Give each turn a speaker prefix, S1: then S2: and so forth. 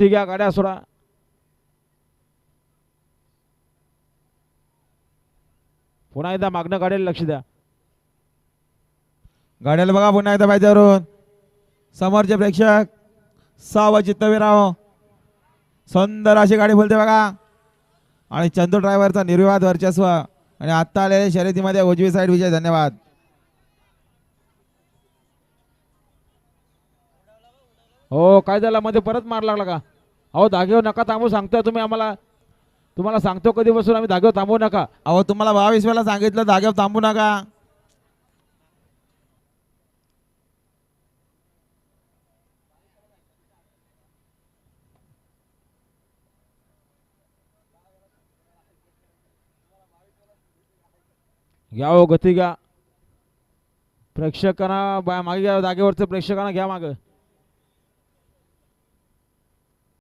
S1: ठीक आहे गाड्या सोडा. पुन्हा एकदा मागणं गाड्याला लक्ष द्या.
S2: गाड्याला बघा पुन्हा एकदा पाहिजेवरून समोरचे प्रेक्षक साव चित्तवीराव सुंदर अशी गाडी बोलते बघा. आणि चंदू ड्रायव्हरचा निर्विवाद वर्चस्व. आणि आत्ता आलेल्या शर्यतीमध्ये उजवी साईड विजय धन्यवाद.
S1: हो काय झालं मध्ये परत मार लागला का? अहो धागेवर नका थांबू सांगतोय तुम्ही आम्हाला. तुम्हाला सांगतो कधीपासून आम्ही धागेवर थांबवू नका.
S2: अहो तुम्हाला बावीस वेळा सांगितलं जागेवर थांबू नका.
S1: घ्या हो गती घ्या. प्रेक्षकांना बा- मागे घ्या जागेवरचं प्रेक्षकांना घ्या मागं.